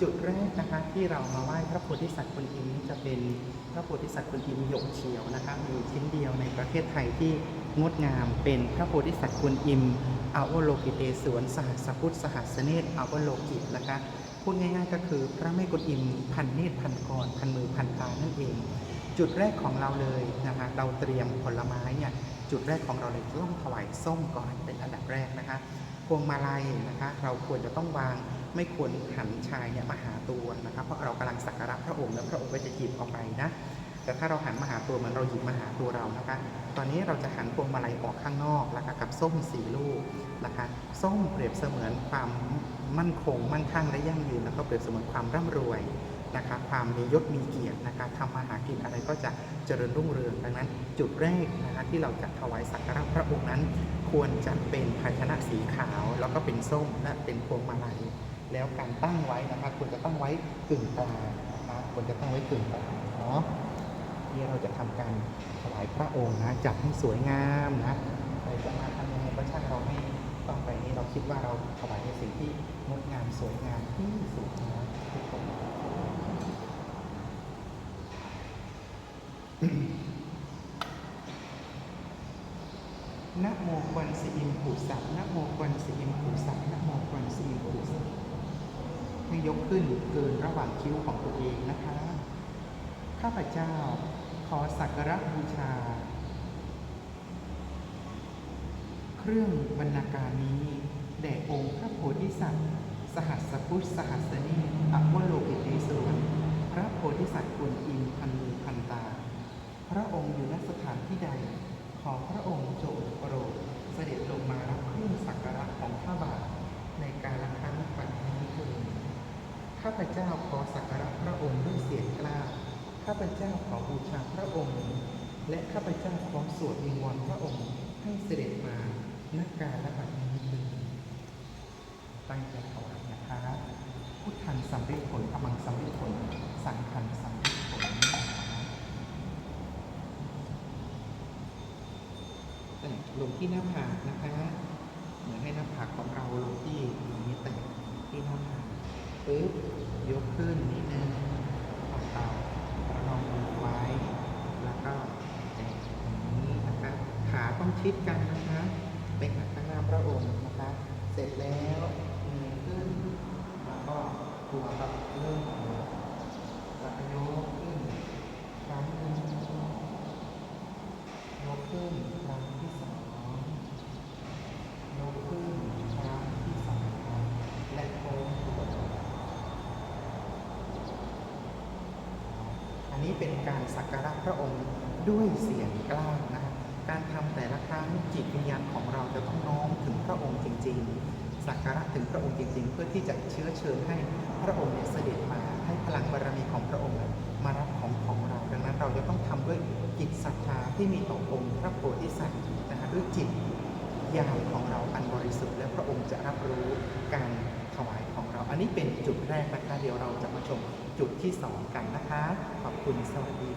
จุดแรกนะคะที่เรามาไหว้พระโพธิสัตว์กวนอิมนี้จะเป็นพระโพธิสัตว์กวนอิมหยกเฉียวนะคะมีชิ้นเดียวในประเทศไทยที่งดงามเป็นพระโพธิสัตว์กวนอิมอาวโลกิเตสวนสหัสพุทธสหัสเนตรอาวโลกิตนะคะพูดง่ายๆก็คือพระแม่กวนอิมพันเนตรพันกรพันมือพันตานั่นเอง จุดแรกของเราเลยนะคะเราเตรียมผลไม้เนี่ย จุดแรกของเราเลยต้องถวายส้มก่อนเป็นอันดับแรกนะคะพวงมาลัยนะคะเราควรจะต้องวางไม่ควรหันชายเนี่ยมาหาตัวนะคะเพราะเรากำลังสักการะพระองค์แล้วพระองค์ก็จะหยิบเอาไปนะแต่ถ้าเราหันมาหาตัวมันเราหยิบมาหาตัวเรานะคะ ตอนนี้เราจะหันพวงมาลัยออกข้างนอกนะคะกับส้มสีลูกนะคะ ส้มเปรียบเสมือนความมั่นคง มั่งคั่งและยั่งยืนแล้วก็เปรียบเสมือนความร่ำรวย นะคะความมียศมีเกียรตินะคะทำมาหากินอะไรก็จะเจริญรุ่งเรืองดังนั้น จุดแรกนะคะที่เราจะถวายสักการะพระองค์นั้น ควรจะเป็นภาชนะสีขาว แล้วก็เป็นส้มและเป็นพวงมาลัยแล้วการตั้งไว้นะคะควรจะตั้งไว้กึ่งกลางนะคะควรจะตั้งไว้กึ่งกลางเนาะที่เราจะทำการถวายพระองค์นะจัดให้สวยงามนะใครจะมาทำยังไงก็ช่างเราไม่ต้องไปนี่เราคิดว่าเราถวายในสิ่งที่งดงามสวยงามที่สุดนะทุกคน นะโมควันสีอิมผูสัตนะโมควันสีอิมผูสัตนะโมควันสีอิมผูสัตให้ยกขึ้นเกินระหว่างคิ้วของตัวเองนะคะ ข้าพเจ้าขอสักการะบูชา เครื่องบรรณาการนี้แด่องค์พระโพธิสัตว์ สหัสพุทธสหัสนีอวโลกิเตศวรพระโพธิสัตว์กวนอิมพันมือพันตา ระองค์อยู่ณสถานที่ใด ขอพระองค์จงโปรดเสด็จลงมารับเครื่องสักการะของข้าบาทในการละครั้งบัดนี้เถิดข้าพเจ้าขอสักการะพระองค์ด้วยเสียงกล้า ข้าพเจ้าขอบูชาพระองค์ และข้าพเจ้าขอสวดวิงวอนพระองค์ให้เสด็จมานักการละบัดนี้เถิดตั้งใจถวายนะคะพุทธันสัมฤทธิผลธรรมังสัมฤทธิผลสังฆันสัมฤทธิ์ผลนะคะแต่ ลงที่หน้าผากนะคะเหมือนให้หน้าผากของเราลงที่อย่างนี้แต่ที่หน้าผากปึ๊บยกขึ้นนิดนึงเอาเตาประนองมือไว้ แล้วก็แตะอย่างนี้นะคะขาต้องชิดกันนะคะไปหาข้างหน้าพระองค์นะคะ เสร็จแล้วมือขึ้นแล้วก็ตัวครับเริ่มของแล้วก็ยกขึ้นครั้งหนึ่งยกขึ้นครั้งที่สองยกขึ้นครั้งที่สามและโค้งตัว อันนี้เป็นการสักการะพระองค์ด้วยเสียงกล้าวนะครับการทำแต่ละครั้งจิตวิญญาณของเราจะต้องน้อมถึงพระองค์จริง ๆ สักการะถึงพระองค์จริง ๆ เพื่อที่จะเชื้อเชิญให้พระองค์เนี่ยเสด็จมาให้พลังบารมีของพระองค์มารับของของเรา ดังนั้นเราจะต้องทำด้วยจิตศรัทธาที่มีต่อองค์พระโพธิสัตว์นะฮะด้วยจิตญาณของเราอันบริสุทธิ์และพระองค์จะรับรู้การถวายของเรา อันนี้เป็นจุดแรกนะคะเดี๋ยวเราจะมาชม จุดที่สองกันนะคะ ขอบคุณสวัสดี